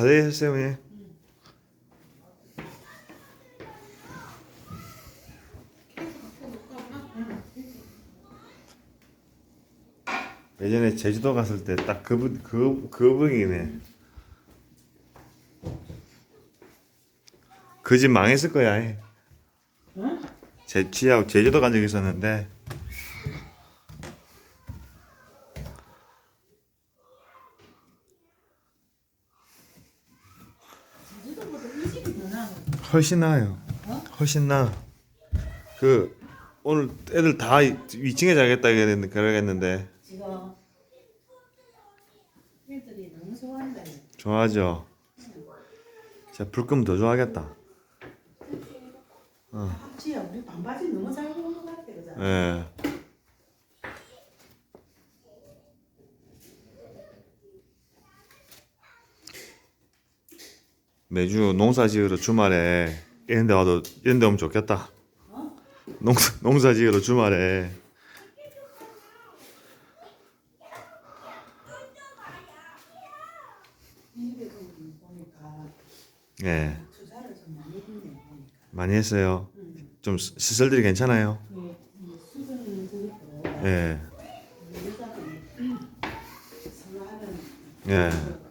다 되셨어요, 어머니? 예전에 제주도 갔을 때 딱 그분 그 그분이네. 그 집 망했을 거야. 이. 응? 제 지하고 제주도 간 적 있었는데 제주도보다 이 집이 더 나아. 훨씬 나아요. 어? 훨씬 나. 그 오늘 애들 다 2층에 자겠다 그랬는데 그러겠는데 지금 애들이 너무 좋아한다. 좋아하죠. 진짜 불 끄면 더 좋아하겠다. 지야 우리 반바지 너무 잘 입은 것 같아, 그죠? 예. 매주 농사 지으러 주말에 이런 데 와도 이런 데 오면 좋겠다. 어? 농사, 농사 지으러 주말에 예좀 많이 했어요. 응. 좀 시- 시설들이 괜찮아요. 네, 예 선호하는 예.